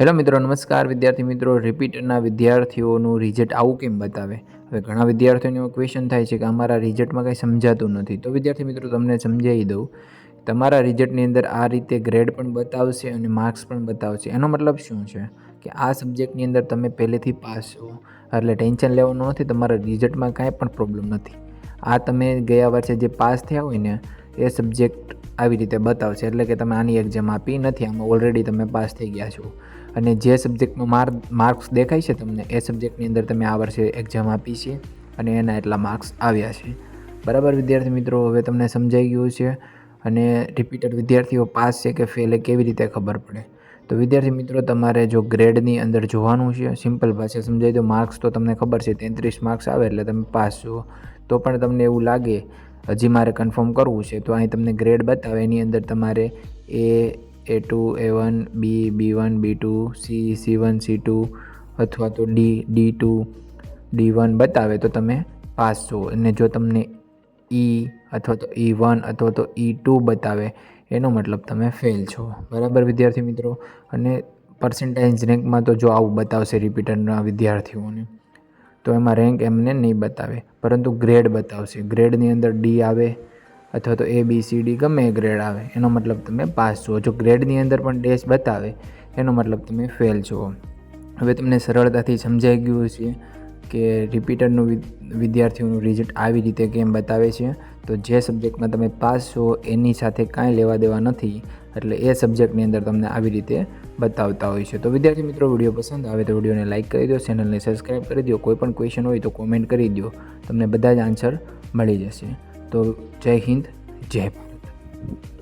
Hello મિત્રો, નમસ્કાર. વિદ્યાર્થી મિત્રો રિપીટના વિદ્યાર્થીઓનું રિઝલ્ટ આવું કેમ બતાવે? હવે ઘણા વિદ્યાર્થીઓને એવો ક્વેશ્ચન થાય છે કે અમારા રિઝલ્ટમાં કંઈ સમજાતું નથી. તો વિદ્યાર્થી મિત્રો, તમને સમજાવી દઉં. તમારા રિઝલ્ટની અંદર આ રીતે ગ્રેડ પણ બતાવશે અને માર્ક્સ પણ બતાવશે. એનો મતલબ શું છે? કે આ સબ્જેક્ટની અંદર તમે પહેલેથી પાસ છો, એટલે ટેન્શન લેવાનું નથી, તમારા રિઝલ્ટમાં કાંઈ પણ પ્રોબ્લેમ નથી. આ તમે ગયા વર્ષે જે પાસ થયા હોય ને એ સબ્જેક્ટ આવી રીતે બતાવશે. એટલે કે તમે આની એક્ઝામ આપી નથી, આમાં ઓલરેડી તમે પાસ થઈ ગયા છો. અને જે સબ્જેક્ટમાં માર માર્ક્સ દેખાય છે તમને, એ સબ્જેક્ટની અંદર તમે આ વર્ષે એક્ઝામ આપી છે અને એના એટલા માર્ક્સ આવ્યા છે. બરાબર વિદ્યાર્થી મિત્રો, હવે તમને સમજાઈ ગયું છે અને રિપીટેડ વિદ્યાર્થીઓ પાસ છે કે ફેલ કેવી રીતે ખબર પડે? તો વિદ્યાર્થી મિત્રો, તમારે જો ગ્રેડની અંદર જોવાનું છે સિમ્પલ ભાષા સમજાવી દો માર્ક્સ તો તમને ખબર છે, તેત્રીસ માર્ક્સ આવે એટલે તમે પાસ છો. તો પણ તમને એવું લાગે હજી મારે કન્ફર્મ કરવું છે, તો અહીં તમને ગ્રેડ બતાવે. એની અંદર તમારે A A two A one B B one B two C C one C two અથવા તો D D two D one બતાવે તો તમે પાસ છો. અને જો તમને ઈ અથવા તો ઈ વન અથવા તો ઈ ટુ બતાવે, એનો મતલબ તમે ફેલ છો. બરાબર, વિદ્યાર્થી મિત્રો? અને પર્સન્ટેજ રેન્કમાં તો જો આવું બતાવશે રિપીટરના વિદ્યાર્થીઓને. તો એમાં રેન્ક એમને નહીં બતાવે. પરંતુ ગ્રેડ બતાવશે. ગ્રેડની અંદર ડી આવે અથવા તો એ બી સી ડી ગમે ગ્રેડ આવે. એનો મતલબ તમે પાસ છો. જો ગ્રેડની અંદર પણ ડેશ બતાવે, એનો મતલબ તમે ફેલ છો. હવે તમને સરળતાથી સમજાઈ ગયું છે કે રિપીટરનું વિદ્યાર્થીઓનું રિઝલ્ટ આવી રીતે કેમ બતાવે છે. તો જે સબ્જેક્ટમાં તમે પાસ છો, એની સાથે કાંઈ લેવા દેવા નથી. એટલે એ સબ્જેક્ટની અંદર તમને આવી રીતે બતાવતા હોય છે. તો વિદ્યાર્થી મિત્રો, વીડિયો પસંદ આવે તો વિડીયોને લાઇક કરી દો ચેનલને સબસ્ક્રાઈબ કરી દો. કોઈ પણ ક્વેશ્ચન હોય તો કોમેન્ટ કરી દો. તમને બધા જ આન્સર મળી જશે. તો જય હિન્દ, જય ભારત.